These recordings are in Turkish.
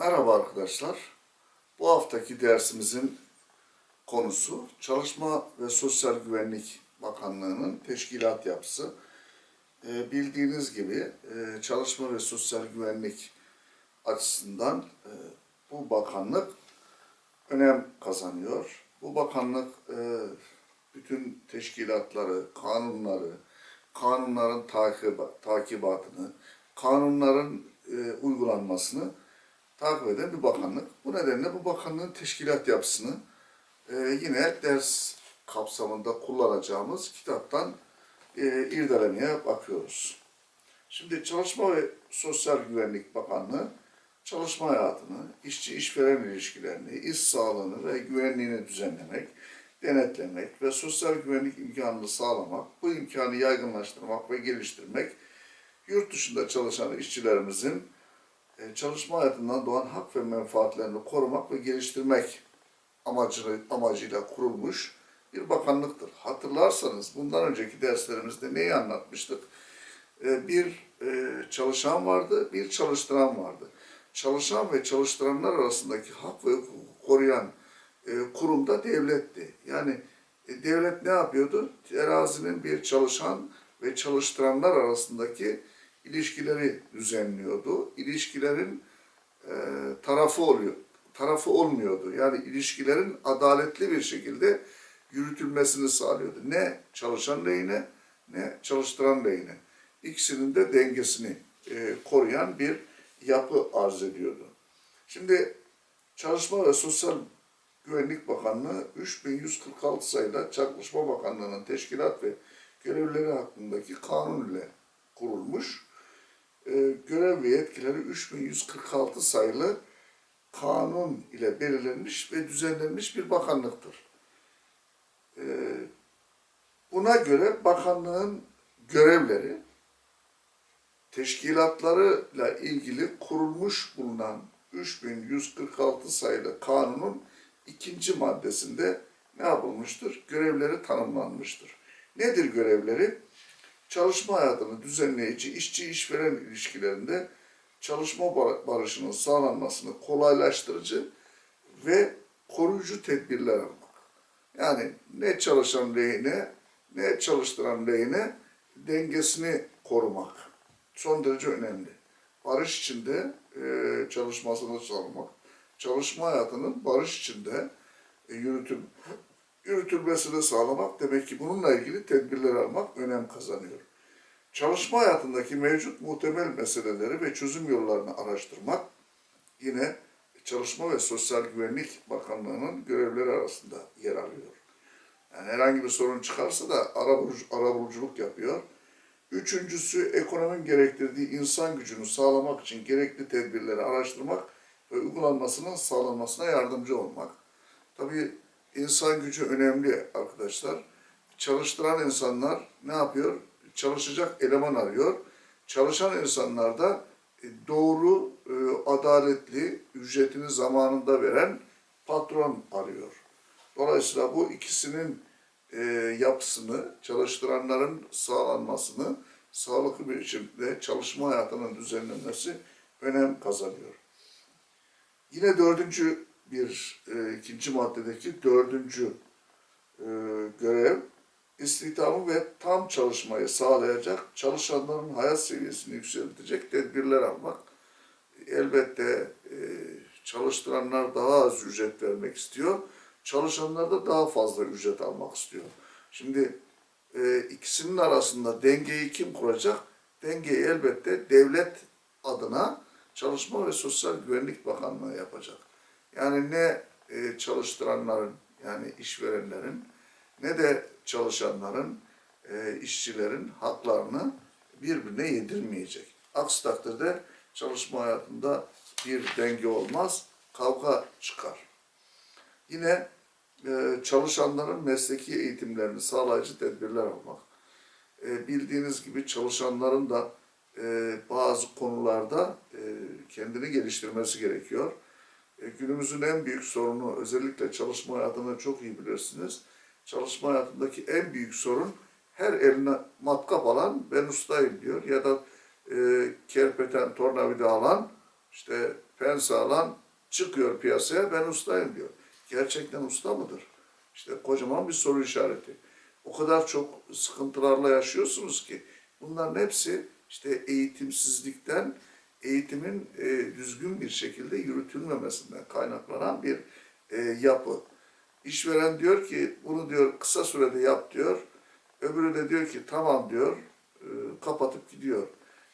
Merhaba arkadaşlar. Bu haftaki dersimizin konusu Çalışma ve Sosyal Güvenlik Bakanlığı'nın teşkilat yapısı. Ee, bildiğiniz gibi e, Çalışma ve Sosyal Güvenlik açısından e, bu bakanlık önem kazanıyor. Bu bakanlık e, bütün teşkilatları, kanunları, kanunların takiba, takibatını, kanunların e, uygulanmasını takip eden bir bakanlık. Bu nedenle bu bakanlığın teşkilat yapısını e, yine ders kapsamında kullanacağımız kitaptan e, irdelemeye bakıyoruz. Şimdi Çalışma ve Sosyal Güvenlik Bakanlığı çalışma hayatını, işçi işveren ilişkilerini, iş sağlığını ve güvenliğini düzenlemek, denetlemek ve sosyal güvenlik imkanını sağlamak, bu imkanı yaygınlaştırmak ve geliştirmek, yurt dışında çalışan işçilerimizin çalışma hayatından doğan hak ve menfaatlerini korumak ve geliştirmek amacını, amacıyla kurulmuş bir bakanlıktır. Hatırlarsanız bundan önceki derslerimizde neyi anlatmıştık? E, Bir e, çalışan vardı, bir çalıştıran vardı. Çalışan ve çalıştıranlar arasındaki hak ve hukuku koruyan e, kurum da devletti. Yani e, devlet ne yapıyordu? Terazinin bir çalışan ve çalıştıranlar arasındaki ilişkileri düzenliyordu. İlişkilerin e, tarafı oluyor, tarafı olmuyordu. Yani ilişkilerin adaletli bir şekilde yürütülmesini sağlıyordu. Ne çalışan lehine ne çalıştıran lehine. İkisinin de dengesini e, koruyan bir yapı arz ediyordu. Şimdi Çalışma ve Sosyal Güvenlik Bakanlığı 3146 sayılı Çalışma Bakanlığı'nın teşkilat ve görevleri hakkındaki kanun ile kurulmuş. Ee, görev ve yetkileri 3146 sayılı kanun ile belirlenmiş ve düzenlenmiş bir bakanlıktır. Ee, buna göre bakanlığın görevleri teşkilatlarıyla ilgili kurulmuş bulunan 3146 sayılı kanunun ikinci maddesinde ne yapılmıştır? Görevleri tanımlanmıştır. Nedir görevleri? Çalışma hayatını düzenleyici işçi işveren ilişkilerinde çalışma bar- barışının sağlanmasını kolaylaştırıcı ve koruyucu tedbirler almak. Yani ne çalışan lehine ne çalıştıran lehine dengesini korumak son derece önemli. Barış içinde e, çalışmasını sağlamak, çalışma hayatının barış içinde e, yürütül, yürütülmesini sağlamak demek ki bununla ilgili tedbirler almak önem kazanıyor. Çalışma hayatındaki mevcut muhtemel meseleleri ve çözüm yollarını araştırmak yine Çalışma ve Sosyal Güvenlik Bakanlığı'nın görevleri arasında yer alıyor. Yani herhangi bir sorun çıkarsa da arabulucu, arabuluculuk yapıyor. Üçüncüsü ekonominin gerektirdiği insan gücünü sağlamak için gerekli tedbirleri araştırmak ve uygulanmasının sağlanmasına yardımcı olmak. Tabii insan gücü önemli arkadaşlar. Çalıştıran insanlar ne yapıyor? Çalışacak eleman arıyor. Çalışan insanlar da e, doğru, e, adaletli, ücretini zamanında veren patron arıyor. Dolayısıyla bu ikisinin e, yapısını, çalıştıranların sağlanmasını, sağlıklı bir biçimde çalışma hayatının düzenlenmesi önem kazanıyor. Yine dördüncü bir, e, ikinci maddedeki dördüncü e, görev, istihdamı ve tam çalışmayı sağlayacak, çalışanların hayat seviyesini yükseltecek tedbirler almak. Elbette e, çalıştıranlar daha az ücret vermek istiyor, çalışanlar da daha fazla ücret almak istiyor. Şimdi e, ikisinin arasında dengeyi kim kuracak? Dengeyi elbette devlet adına Çalışma ve Sosyal Güvenlik Bakanlığı yapacak. Yani ne e, çalıştıranların yani işverenlerin ne de çalışanların, e, işçilerin haklarını birbirine yedirmeyecek. Aksi takdirde çalışma hayatında bir denge olmaz, kavga çıkar. Yine e, çalışanların mesleki eğitimlerini sağlayıcı tedbirler almak. Bildiğiniz gibi çalışanların da bazı konularda kendini geliştirmesi gerekiyor. E, günümüzün en büyük sorunu özellikle çalışma hayatını çok iyi bilirsiniz. Çalışma hayatındaki en büyük sorun her eline matkap alan ben ustayım diyor ya da e, kerpeten tornavida alan işte pense alan çıkıyor piyasaya ben ustayım diyor. Gerçekten usta mıdır? İşte kocaman bir soru işareti. O kadar çok sıkıntılarla yaşıyorsunuz ki bunların hepsi işte eğitimsizlikten, eğitimin e, düzgün bir şekilde yürütülmemesinden kaynaklanan bir e, yapı. İşveren diyor ki bunu diyor kısa sürede yap diyor. Öbürü de diyor ki tamam diyor e, kapatıp gidiyor.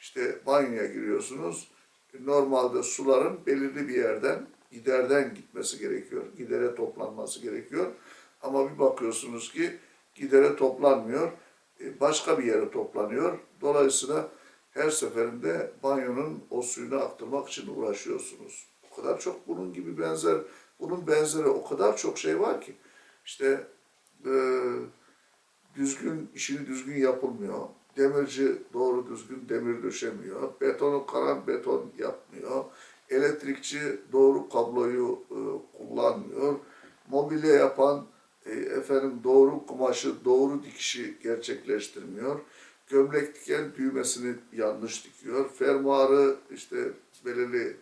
İşte banyoya giriyorsunuz. Normalde suların belirli bir yerden giderden gitmesi gerekiyor. Gidere toplanması gerekiyor. Ama bir bakıyorsunuz ki gidere toplanmıyor. e, Başka bir yere toplanıyor. Dolayısıyla her seferinde banyonun o suyunu aktırmak için uğraşıyorsunuz. O kadar çok bunun gibi benzer, bunun benzeri o kadar çok şey var ki. İşte e, düzgün, işini düzgün yapılmıyor. Demirci doğru düzgün demir döşemiyor. Betonu karan beton yapmıyor. Elektrikçi doğru kabloyu e, kullanmıyor. Mobilya yapan e, efendim doğru kumaşı, doğru dikişi gerçekleştirmiyor. Gömlek diken düğmesini yanlış dikiyor. Fermuarı işte belirli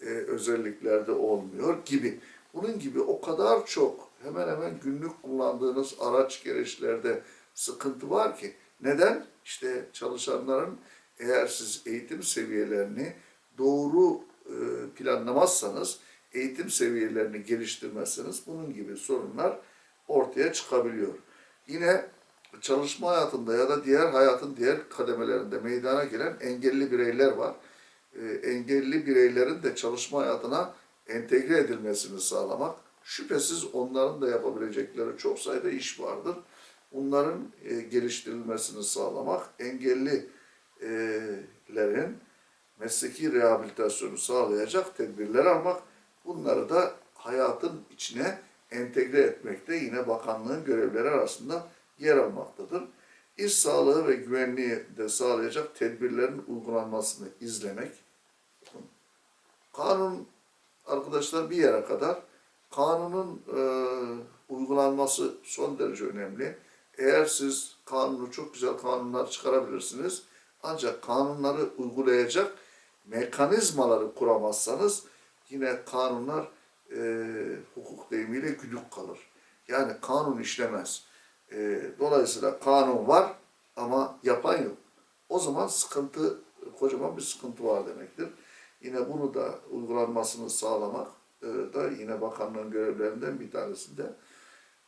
e, özelliklerde olmuyor gibi. Bunun gibi o kadar çok hemen hemen günlük kullandığınız araç gereçlerde sıkıntı var ki. Neden? İşte çalışanların eğer siz eğitim seviyelerini doğru e, planlamazsanız, eğitim seviyelerini geliştirmezseniz bunun gibi sorunlar ortaya çıkabiliyor. Yine çalışma hayatında ya da diğer hayatın diğer kademelerinde meydana gelen engelli bireyler var. E, engelli bireylerin de çalışma hayatına entegre edilmesini sağlamak, şüphesiz onların da yapabilecekleri çok sayıda iş vardır. Bunların e, geliştirilmesini sağlamak, engellilerin mesleki rehabilitasyonu sağlayacak tedbirler almak, bunları da hayatın içine entegre etmekte yine bakanlığın görevleri arasında yer almaktadır. İş sağlığı ve güvenliği de sağlayacak tedbirlerin uygulanmasını izlemek. Kanun arkadaşlar bir yere kadar kanunun e, uygulanması son derece önemli. Eğer siz kanunu çok güzel kanunlar çıkarabilirsiniz. Ancak kanunları uygulayacak mekanizmaları kuramazsanız yine kanunlar e, hukuk deyimiyle güdük kalır. Yani kanun işlemez. E, dolayısıyla kanun var ama yapan yok. O zaman sıkıntı, kocaman bir sıkıntı var demektir. Yine bunu da uygulanmasını sağlamak e, da yine bakanlığın görevlerinden bir tanesinde.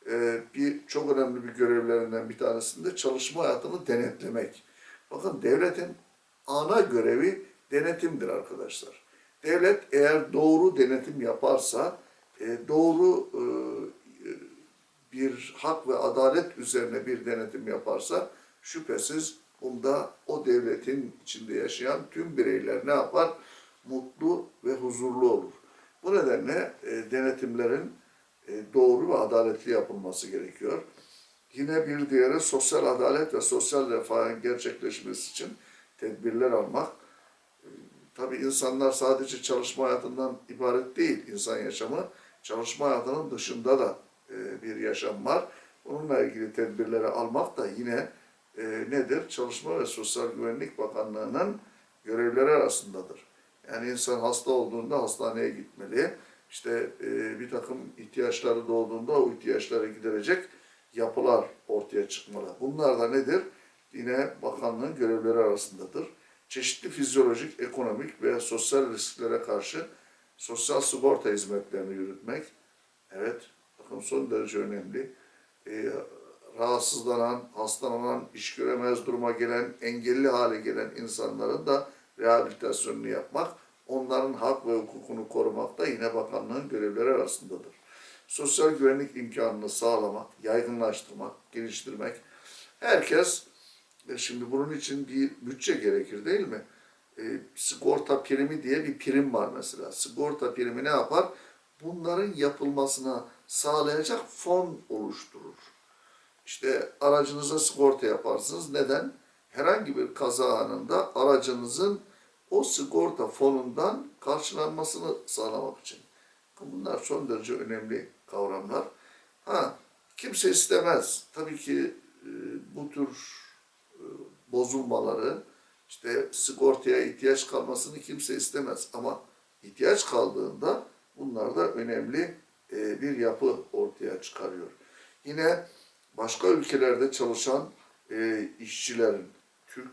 E, bir çok önemli bir görevlerinden bir tanesinde çalışma hayatını denetlemek. Bakın devletin ana görevi denetimdir arkadaşlar. Devlet eğer doğru denetim yaparsa, e, doğru e, bir hak ve adalet üzerine bir denetim yaparsa şüphesiz bunda o devletin içinde yaşayan tüm bireyler ne yapar? Mutlu ve huzurlu olur. Bu nedenle e, denetimlerin e, doğru ve adaletli yapılması gerekiyor. Yine bir diğeri sosyal adalet ve sosyal refahın gerçekleşmesi için tedbirler almak. E, Tabii insanlar sadece çalışma hayatından ibaret değil insan yaşamı. Çalışma hayatının dışında da bir yaşam var. Onunla ilgili tedbirleri almak da yine e, nedir? Çalışma ve Sosyal Güvenlik Bakanlığı'nın görevleri arasındadır. Yani insan hasta olduğunda hastaneye gitmeli. İşte e, bir takım ihtiyaçları doğduğunda o ihtiyaçları giderecek yapılar ortaya çıkmalı. Bunlar da nedir? Yine bakanlığın görevleri arasındadır. Çeşitli fizyolojik, ekonomik ve sosyal risklere karşı sosyal sigorta hizmetlerini yürütmek. Evet, son derece önemli. Ee, rahatsızlanan, hastalanan, iş göremez duruma gelen, engelli hale gelen insanların da rehabilitasyonunu yapmak, onların hak ve hukukunu korumak da yine bakanlığın görevleri arasındadır. Sosyal güvenlik imkanını sağlamak, yaygınlaştırmak, geliştirmek. Herkes, e, şimdi bunun için bir bütçe gerekir değil mi? E, sigorta primi diye bir prim var mesela. Sigorta primi ne yapar? Bunların yapılmasına sağlayacak fon oluşturur. İşte aracınıza sigorta yaparsınız. Neden? Herhangi bir kaza anında aracınızın o sigorta fonundan karşılanmasını sağlamak için. Bunlar son derece önemli kavramlar. Ha, kimse istemez. Tabii ki e, bu tür e, bozulmaları, işte sigortaya ihtiyaç kalmasını kimse istemez. Ama ihtiyaç kaldığında bunlar da önemli e, bir yapı ortaya çıkarıyor. Yine başka ülkelerde çalışan e, işçilerin, Türk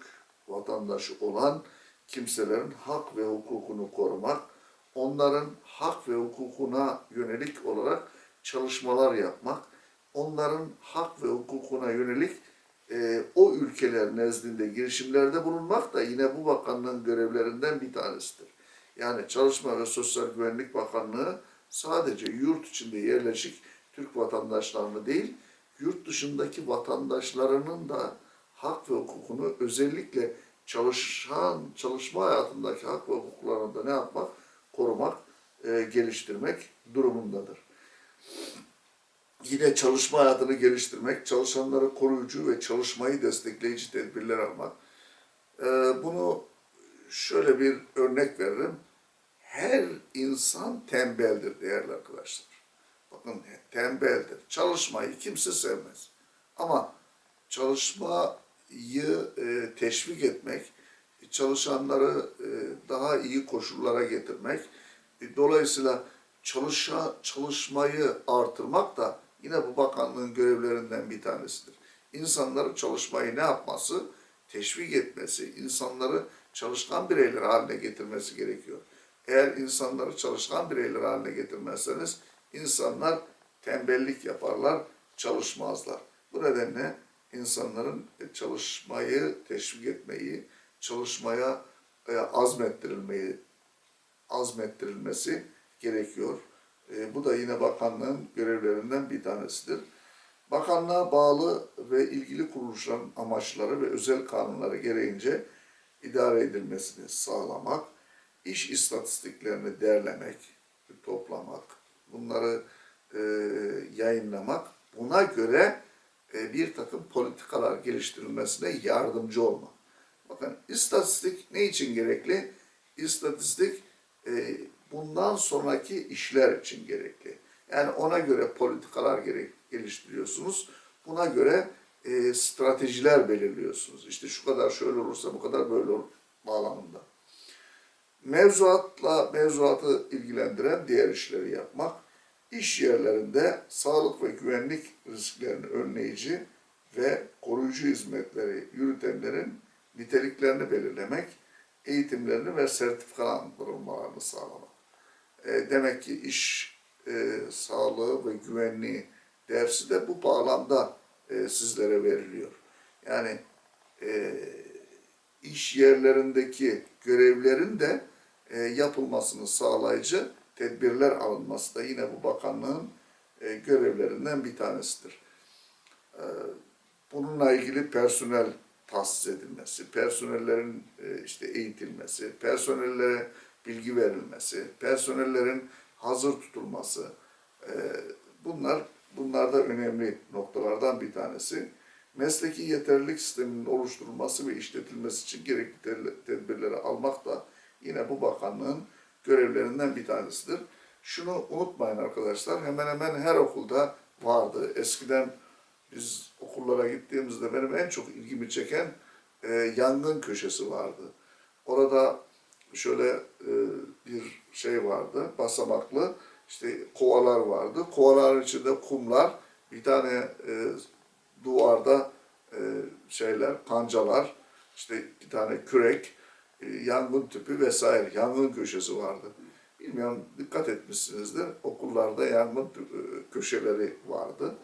vatandaşı olan kimselerin hak ve hukukunu korumak, onların hak ve hukukuna yönelik olarak çalışmalar yapmak, onların hak ve hukukuna yönelik e, o ülkeler nezdinde girişimlerde bulunmak da yine bu bakanlığın görevlerinden bir tanesidir. Yani Çalışma ve Sosyal Güvenlik Bakanlığı sadece yurt içinde yerleşik Türk vatandaşlarını değil, yurt dışındaki vatandaşlarının da hak ve hukukunu özellikle çalışan, çalışma hayatındaki hak ve hukuklarını da ne yapmak? Korumak, e, geliştirmek durumundadır. Yine çalışma hayatını geliştirmek, çalışanları koruyucu ve çalışmayı destekleyici tedbirler almak. E, bunu şöyle bir örnek veririm. Her insan tembeldir değerli arkadaşlar. Bakın tembeldir. Çalışmayı kimse sevmez. Ama çalışmayı e, teşvik etmek, çalışanları e, daha iyi koşullara getirmek, e, dolayısıyla çalışa, çalışmayı artırmak da yine bu bakanlığın görevlerinden bir tanesidir. İnsanların çalışmayı ne yapması? Teşvik etmesi, insanları çalışkan bireyler haline getirmesi gerekiyor. Eğer insanları çalışkan bireyler haline getirmezseniz insanlar tembellik yaparlar, çalışmazlar. Bu nedenle insanların çalışmayı teşvik etmeyi, çalışmaya e, azmettirilmeyi, azmettirilmesi gerekiyor. E, bu da yine bakanlığın görevlerinden bir tanesidir. Bakanlığa bağlı ve ilgili kuruluşların amaçları ve özel kanunları gereğince idare edilmesini sağlamak, iş istatistiklerini derlemek, toplamak, bunları e, yayınlamak, buna göre e, bir takım politikalar geliştirilmesine yardımcı olmak. Bakın istatistik ne için gerekli? İstatistik e, bundan sonraki işler için gerekli. Yani ona göre politikalar gerek, geliştiriyorsunuz. Buna göre e, stratejiler belirliyorsunuz. İşte şu kadar şöyle olursa bu kadar böyle olur bağlamında. Mevzuatla mevzuatı ilgilendiren diğer işleri yapmak, iş yerlerinde sağlık ve güvenlik risklerini önleyici ve koruyucu hizmetleri yürütenlerin niteliklerini belirlemek, eğitimlerini ve sertifikalandırılmalarını sağlamak. E, demek ki iş e, sağlığı ve güvenliği dersi de bu bağlamda e, sizlere veriliyor. Yani e, iş yerlerindeki görevlerin de e, yapılmasını sağlayıcı tedbirler alınması da yine bu bakanlığın e, görevlerinden bir tanesidir. E, bununla ilgili personel tahsis edilmesi, personellerin e, işte eğitilmesi, personellere bilgi verilmesi, personellerin hazır tutulması, bunlar bunlar da önemli noktalardan bir tanesi. Mesleki yeterlilik sisteminin oluşturulması ve işletilmesi için gerekli tedbirleri almak da yine bu bakanlığın görevlerinden bir tanesidir. Şunu unutmayın arkadaşlar, hemen hemen her okulda vardı. Eskiden biz okullara gittiğimizde benim en çok ilgimi çeken e, yangın köşesi vardı. Orada şöyle e, bir şey vardı, basamaklı, işte kovalar vardı. Kovaların içinde kumlar, bir tane e, duvarda e, şeyler, kancalar, işte bir tane kürek, yangın tüpü vesaire, yangın köşesi vardı. Bilmiyorum dikkat etmişsinizdir. Okullarda yangın tüpü, köşeleri vardı.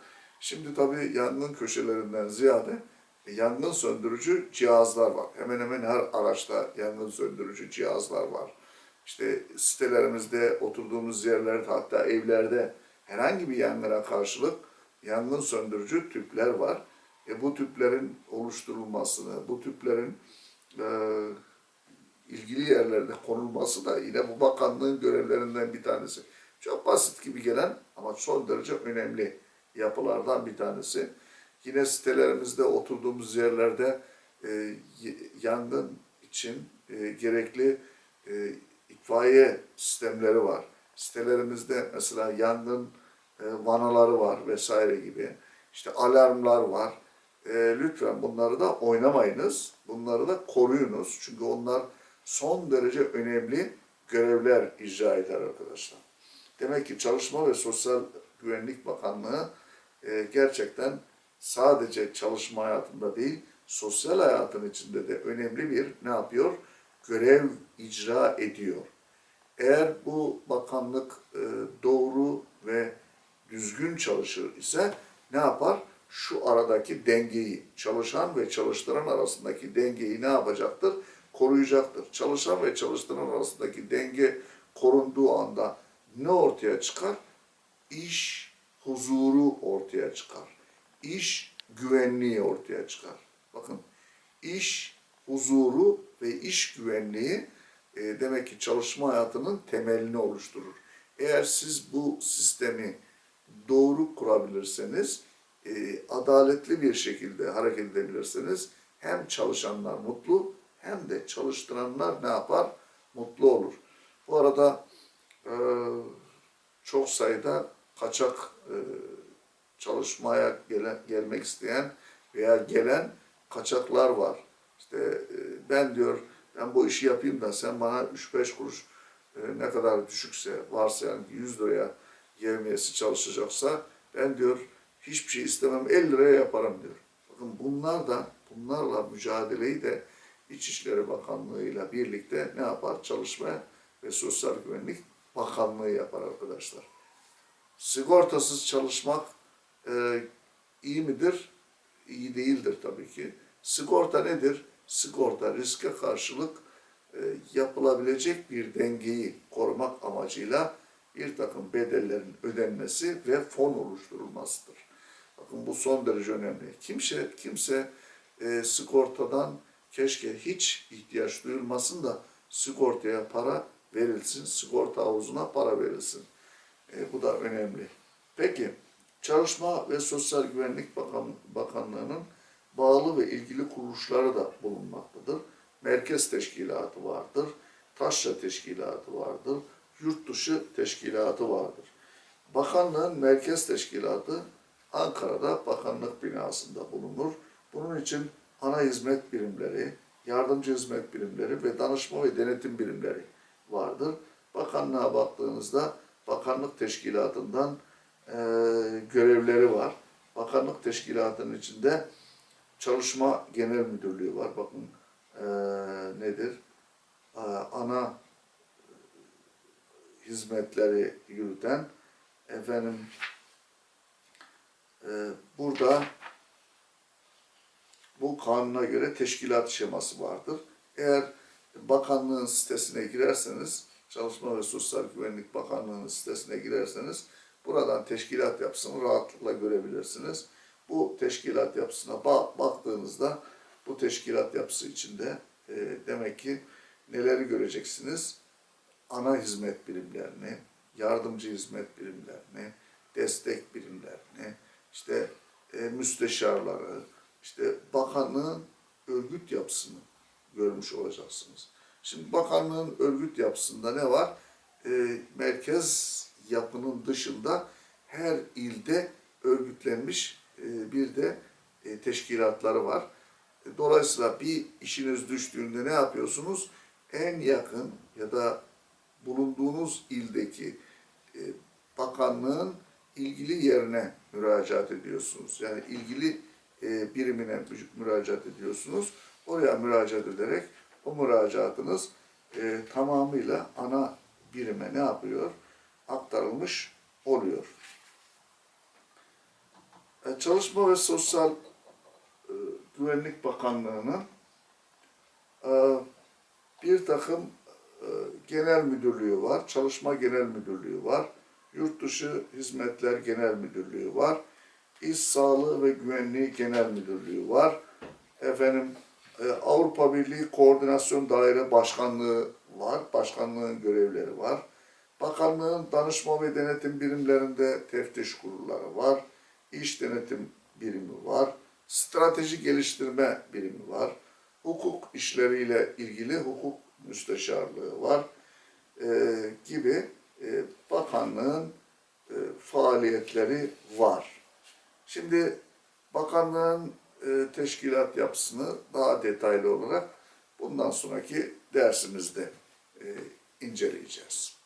Şimdi tabii yangın köşelerinden ziyade e, yangın söndürücü cihazlar var. Hemen hemen her araçta yangın söndürücü cihazlar var. İşte sitelerimizde, oturduğumuz yerlerde hatta evlerde herhangi bir yangına karşılık yangın söndürücü tüpler var. E, bu tüplerin oluşturulmasını, bu tüplerin e, ilgili yerlerde konulması da yine bu bakanlığın görevlerinden bir tanesi. Çok basit gibi gelen ama son derece önemli yapılardan bir tanesi. Yine sitelerimizde oturduğumuz yerlerde e, yangın için e, gerekli e, itfaiye sistemleri var. Sitelerimizde mesela yangın e, vanaları var vesaire gibi. İşte alarmlar var. E, lütfen bunları da oynamayınız. Bunları da koruyunuz. Çünkü onlar son derece önemli görevler icra eder arkadaşlar. Demek ki Çalışma ve Sosyal Güvenlik Bakanlığı e, gerçekten sadece çalışma hayatında değil, sosyal hayatın içinde de önemli bir ne yapıyor? Görev icra ediyor. Eğer bu bakanlık e, doğru ve düzgün çalışır ise ne yapar? Şu aradaki dengeyi, çalışan ve çalıştıran arasındaki dengeyi ne yapacaktır? Koruyacaktır. Çalışan ve çalıştıran arasındaki denge korunduğu anda ne ortaya çıkar? İş huzuru ortaya çıkar. İş güvenliği ortaya çıkar. Bakın iş huzuru ve iş güvenliği e, demek ki çalışma hayatının temelini oluşturur. Eğer siz bu sistemi doğru kurabilirseniz, e, adaletli bir şekilde hareket edebilirseniz hem çalışanlar mutlu hem de çalıştıranlar ne yapar? Mutlu olur. Bu arada e, çok sayıda kaçak e, çalışmaya gelen, gelmek isteyen veya gelen kaçaklar var. İşte e, ben diyor ben bu işi yapayım da sen bana 3-5 kuruş e, ne kadar düşükse varsa yani 100 liraya yevmiyesi çalışacaksa ben diyor hiçbir şey istemem 50 liraya yaparım diyor. Bakın bunlar da bunlarla mücadeleyi de İçişleri Bakanlığı ile birlikte ne yapar? Çalışma ve Sosyal Güvenlik Bakanlığı yapar arkadaşlar. Sigortasız çalışmak e, iyi midir? İyi değildir tabii ki. Sigorta nedir? Sigorta riske karşılık e, yapılabilecek bir dengeyi korumak amacıyla bir takım bedellerin ödenmesi ve fon oluşturulmasıdır. Bakın bu son derece önemli. Kimse kimse e, sigortadan keşke hiç ihtiyaç duyulmasın da sigortaya para verilsin, sigorta havuzuna para verilsin. E, bu da önemli. Peki, Çalışma ve Sosyal Güvenlik Bakan, Bakanlığı'nın bağlı ve ilgili kuruluşları da bulunmaktadır. Merkez Teşkilatı vardır, Taşra Teşkilatı vardır, Yurt Dışı Teşkilatı vardır. Bakanlığın Merkez Teşkilatı Ankara'da bakanlık binasında bulunur. Bunun için ana hizmet birimleri, yardımcı hizmet birimleri ve danışma ve denetim birimleri vardır. Bakanlığa baktığınızda bakanlık teşkilatından e, görevleri var. Bakanlık teşkilatının içinde çalışma genel müdürlüğü var. Bakın e, nedir? E, ana hizmetleri yürüten efendim e, burada bu kanuna göre teşkilat şeması vardır. Eğer bakanlığın sitesine girerseniz, Çalışma ve Sosyal Güvenlik Bakanlığı'nın sitesine girerseniz buradan teşkilat yapısını rahatlıkla görebilirsiniz. Bu teşkilat yapısına ba- baktığınızda bu teşkilat yapısı içinde e, demek ki neleri göreceksiniz? Ana hizmet birimlerini, yardımcı hizmet birimlerini, destek birimlerini, işte e, müsteşarları, işte bakanlığın örgüt yapısını görmüş olacaksınız. Şimdi bakanlığın örgüt yapısında ne var? E, merkez yapının dışında her ilde örgütlenmiş e, bir de e, teşkilatları var. Dolayısıyla bir işiniz düştüğünde ne yapıyorsunuz? En yakın ya da bulunduğunuz ildeki e, bakanlığın ilgili yerine müracaat ediyorsunuz. Yani ilgili e, birimine mü- müracaat ediyorsunuz. Oraya müracaat ederek o müracaatınız e, tamamıyla ana birime ne yapıyor? Aktarılmış oluyor. E, Çalışma ve Sosyal Güvenlik Bakanlığı'nın bir takım genel müdürlüğü var, çalışma genel müdürlüğü var, yurt dışı hizmetler genel müdürlüğü var, İş Sağlığı ve Güvenliği Genel Müdürlüğü var. Efendim e, Avrupa Birliği Koordinasyon Daire Başkanlığı var. Başkanlığın görevleri var. Bakanlığın danışma ve denetim birimlerinde teftiş kurulları var. İş denetim birimi var. Strateji geliştirme birimi var. Hukuk işleriyle ilgili hukuk müsteşarlığı var. E, gibi e, bakanlığın e, faaliyetleri var. Şimdi bakanlığın e, teşkilat yapısını daha detaylı olarak bundan sonraki dersimizde e, inceleyeceğiz.